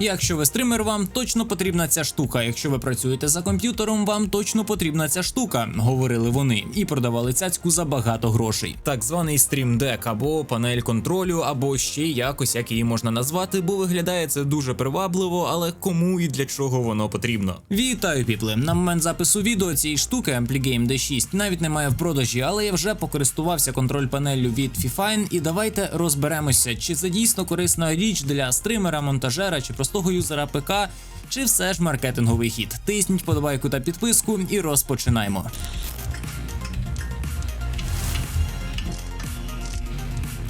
Якщо ви стример, вам точно потрібна ця штука. Якщо ви працюєте за комп'ютером, вам точно потрібна ця штука, говорили вони, і продавали цяцьку за багато грошей. Так званий Deck або панель контролю, або ще якось як її можна назвати, бо виглядає це дуже привабливо, але кому і для чого воно потрібно. Вітаю, піпли! На момент запису відео цієї штуки Ampligame D6 навіть немає в продажі, але я вже покористувався контроль панеллю від Fifine, і давайте розберемося, чи це дійсно корисна річ для стримера, монтажера чи простого юзера ПК, чи все ж маркетинговий хід. Тисніть подобайку та підписку і розпочинаємо.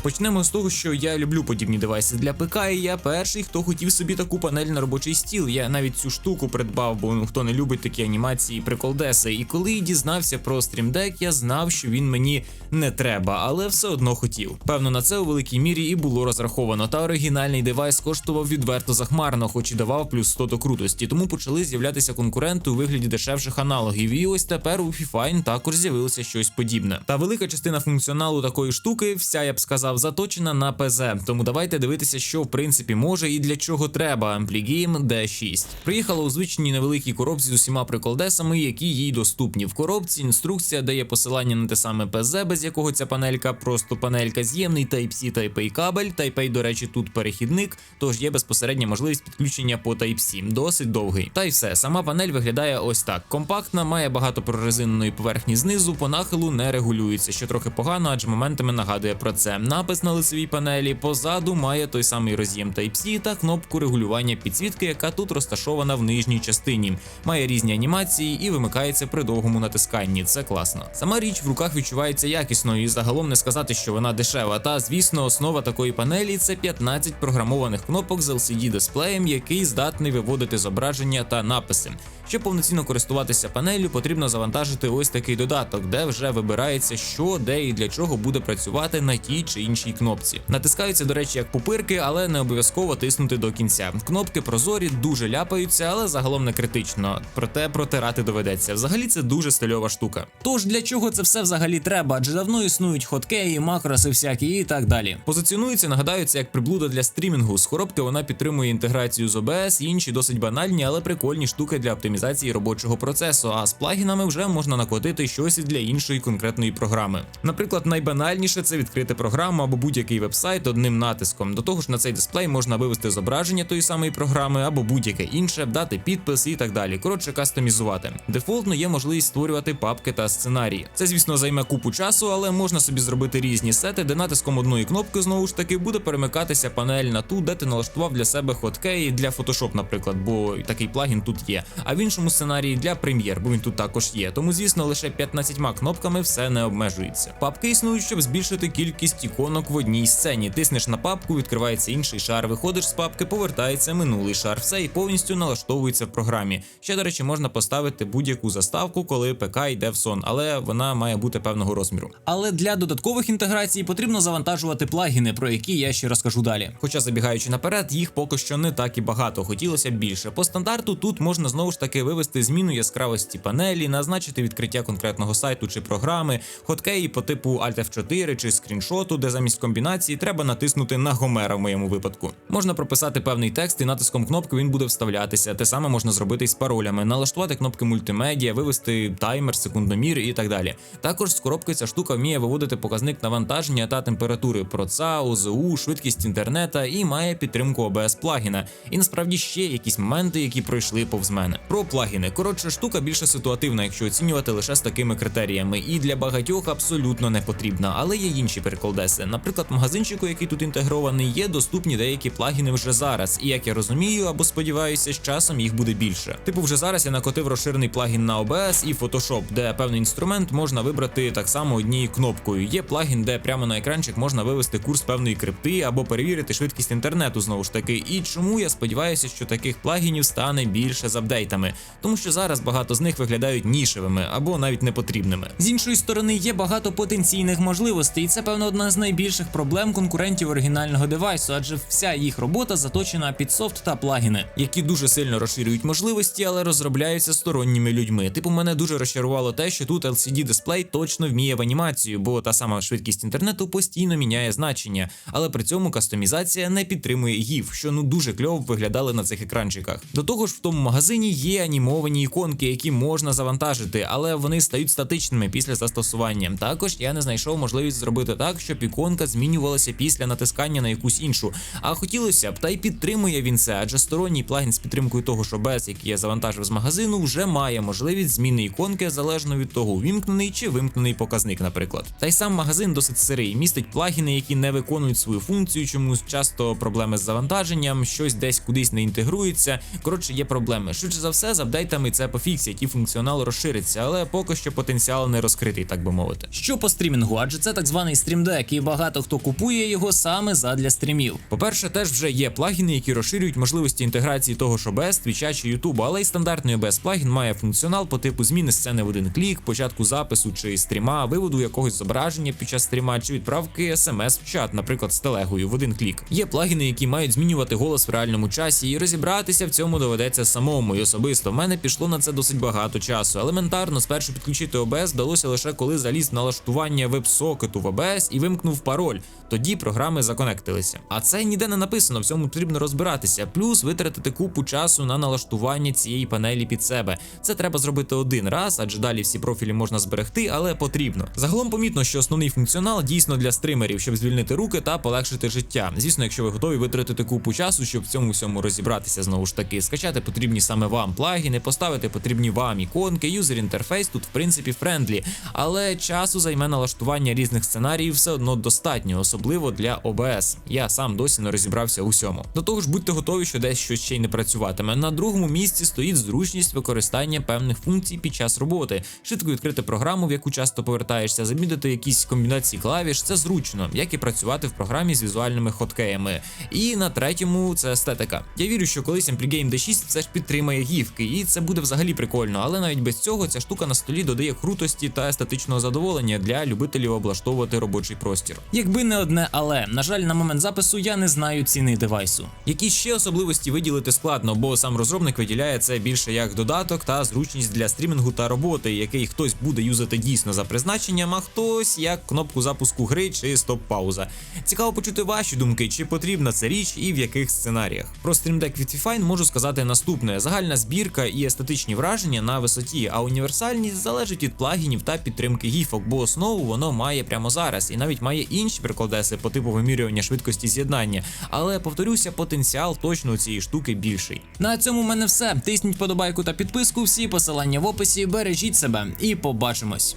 Почнемо з того, що я люблю подібні девайси для ПК, і я перший, хто хотів собі таку панель на робочий стіл. Я навіть цю штуку придбав, бо ну хто не любить такі анімації, приколдеси. І коли дізнався про Deck, я знав, що він мені не треба, але все одно хотів. Певно, на це у великій мірі і було розраховано. Та оригінальний девайс коштував відверто захмарно, хоч і давав плюс 100 до крутості. Тому почали з'являтися конкуренти у вигляді дешевших аналогів. І ось тепер у Fifine також з'явилося щось подібне. Та велика частина функціоналу такої штуки, вся я б сказав, заточена на ПЗ. Тому давайте дивитися, що в принципі може і для чого треба. Ampligame D6. Приїхала у звичній невеликій коробці з усіма приколдесами, які їй доступні. В коробці інструкція дає посилання на те саме ПЗ, без якого ця панелька, просто панелька з'ємний Type-C Type-A кабель. Type-A, до речі, тут перехідник, тож є безпосередня можливість підключення по Type-C. Досить довгий. Та й все. Сама панель виглядає ось так. Компактна, має багато прорезиненої поверхні знизу, по нахилу не регулюється, що трохи погано, адже моментами нагадує про це. Напис на лицевій панелі позаду має той самий роз'єм Type-C та кнопку регулювання підсвітки, яка тут розташована в нижній частині. Має різні анімації і вимикається при довгому натисканні. Це класно. Сама річ в руках відчувається якісною і загалом не сказати, що вона дешева. Та звісно, основа такої панелі це 15 програмованих кнопок з LCD дисплеєм, який здатний виводити зображення та написи. Щоб повноцінно користуватися панеллю, потрібно завантажити ось такий додаток, де вже вибирається, що, де і для чого буде працювати на тій чи іншій кнопці. Натискаються, до речі, як пупирки, але не обов'язково тиснути до кінця. Кнопки прозорі, дуже ляпаються, але загалом не критично. Проте протирати доведеться. Взагалі це дуже стильова штука. Тож для чого це все взагалі треба? Адже давно існують хоткеї, макроси всякі і так далі. Позиціонується, нагадаю, це як приблуда для стрімінгу. З коробки вона підтримує інтеграцію з OBS, інші досить банальні, але прикольні штуки для оптимізації робочого процесу. А з плагінами вже можна накотити щось для іншої конкретної програми. Наприклад, найбанальніше це відкрити програму або будь-який вебсайт одним натиском. До того ж, на цей дисплей можна вивести зображення тої самої програми або будь-яке інше, дати підпис і так далі. Коротше, кастомізувати. Дефолтно є можливість створювати папки та сценарії. Це, звісно, займе купу часу, але можна собі зробити різні сети, де натиском одної кнопки знову ж таки буде перемикатися панель на ту, де ти налаштував для себе хоткеї для Photoshop, наприклад, бо такий плагін тут є. А в іншому сценарії для Premiere, бо він тут також є. Тому, звісно, лише 15 кнопками все не обмежується. Папки існують, щоб збільшити кількість іконок в одній сцені. Тиснеш на папку, відкривається інший шар, виходиш з папки, повертається минулий шар. Все і повністю налаштовується в програмі. Ще, до речі, можна поставити будь-яку заставку, коли ПК йде в сон, але вона має бути певного розміру. Але для додаткових інтеграцій потрібно завантажувати плагіни, про які я ще розкажу далі. Хоча забігаючи наперед, їх поки що не так і багато, хотілося б більше. По стандарту тут можна знову ж таки вивести зміну яскравості панелі, назначити відкриття конкретного сайту чи програми, хоткеї по типу Alt F4 чи скріншоту, де замість комбінації треба натиснути на Гомера в моєму випадку. Можна прописати певний текст і натиском кнопки він буде вставлятися. Те саме можна зробити і з паролями, налаштувати кнопки мультимедіа, вивести таймер, секундомір і так далі. Також з коробки ця штука вміє виводити показник навантаження та температури проца, ОЗУ, швидкість інтернета і має підтримку ОБС плагіна. І насправді ще якісь моменти, які пройшли повз мене. Про плагіни. Коротше, штука більше ситуативна, якщо оцінювати лише з такими критеріями, і для багатьох абсолютно не потрібна. Але є інші приколдеси. Наприклад, магазинчику, який тут інтегрований, є доступні деякі плагіни вже зараз. І як я розумію або сподіваюся, з часом їх буде більше. Типу, вже зараз я накотив розширений плагін на OBS і Photoshop, де певний інструмент можна вибрати так само однією кнопкою. Є плагін, де прямо на екранчик можна вивести курс певної крипти або перевірити швидкість інтернету знову ж таки. І чому я сподіваюся, що таких плагінів стане більше з апдейтами, тому що зараз багато з них виглядають нішевими або навіть непотрібними. З іншої сторони, є багато потенційних можливостей, і це певно одна з найбільших найбільших проблем конкурентів оригінального девайсу, адже вся їх робота заточена під софт та плагіни, які дуже сильно розширюють можливості, але розробляються сторонніми людьми. Типу, мене дуже розчарувало те, що тут LCD дисплей точно вміє в анімацію, бо та сама швидкість інтернету постійно міняє значення, але при цьому кастомізація не підтримує GIF, що ну дуже кльово виглядали на цих екранчиках. До того ж, в тому магазині є анімовані іконки, які можна завантажити, але вони стають статичними після застосування. Також я не знайшов можливість зробити так, щоб іконка змінювалася після натискання на якусь іншу. А хотілося б, та й підтримує він це, адже сторонній плагін з підтримкою того, що без, який я завантажив з магазину, вже має можливість зміни іконки залежно від того, увімкнений чи вимкнений показник, наприклад. Та й сам магазин досить сирий, містить плагіни, які не виконують свою функцію, чомусь часто проблеми з завантаженням, щось десь кудись не інтегрується. Коротше, є проблеми. Швидше за все, з апдейтами це пофіксять і функціонал розшириться, але поки що потенціал не розкритий, так би мовити. Що по стрімінгу, адже це так званий стрімдек, і багато хто купує його саме задля стрімів. По-перше, теж вже є плагіни, які розширюють можливості інтеграції того ж OBS, Твіча чи Ютубу, але й стандартний OBS плагін має функціонал по типу зміни сцени в один клік, початку запису чи стріма, виводу якогось зображення під час стріма, чи відправки смс в чат, наприклад, з телегою в один клік. Є плагіни, які мають змінювати голос в реальному часі, і розібратися в цьому доведеться самому. І особисто в мене пішло на це досить багато часу. Елементарно спершу підключити OBS вдалося лише коли заліз налаштування веб-сокету в OBS і вимкнув пароль. Тоді програми законектилися. А це ніде не написано, в цьому потрібно розбиратися. Плюс витратити купу часу на налаштування цієї панелі під себе. Це треба зробити один раз, адже далі всі профілі можна зберегти, але потрібно. Загалом помітно, що основний функціонал дійсно для стримерів, щоб звільнити руки та полегшити життя. Звісно, якщо ви готові витратити купу часу, щоб в цьому всьому розібратися знову ж таки, скачати потрібні саме вам плагіни, поставити потрібні вам іконки, юзер інтерфейс тут в принципі френдлі, але часу займе налаштування різних сценаріїв все одно достатньо, особливо для OBS. Я сам досі не розібрався у всьому. До того ж, будьте готові, що десь щось ще й не працюватиме. На другому місці стоїть зручність використання певних функцій під час роботи, швидко відкрити програму, в яку часто повертаєшся, замітити якісь комбінації клавіш. Це зручно, як і працювати в програмі з візуальними хоткеями. І на третьому це естетика. Я вірю, що колись Amplygame D6 все ж підтримає гівки, і це буде взагалі прикольно. Але навіть без цього ця штука на столі додає крутості та естетичного задоволення для любителів облаштовувати робочий простір. Якби не одне, але на жаль, на момент запису я не знаю ціни девайсу. Які ще особливості виділити складно, бо сам розробник виділяє це більше як додаток та зручність для стрімінгу та роботи, який хтось буде юзати дійсно за призначенням, а хтось як кнопку запуску гри чи стоп-пауза. Цікаво почути ваші думки, чи потрібна ця річ і в яких сценаріях. Про Stream Deck від Fifine можу сказати наступне: загальна збірка і естетичні враження на висоті, а універсальність залежить від плагінів та підтримки гіфок, бо основу воно має прямо зараз і навіть має інші прикладеси по типу вимірювання швидкості з'єднання. Але повторюся, потенціал точно у цієї штуки більший. На цьому в мене все. Тисніть подобайку та підписку, всі посилання в описі. Бережіть себе і побачимось.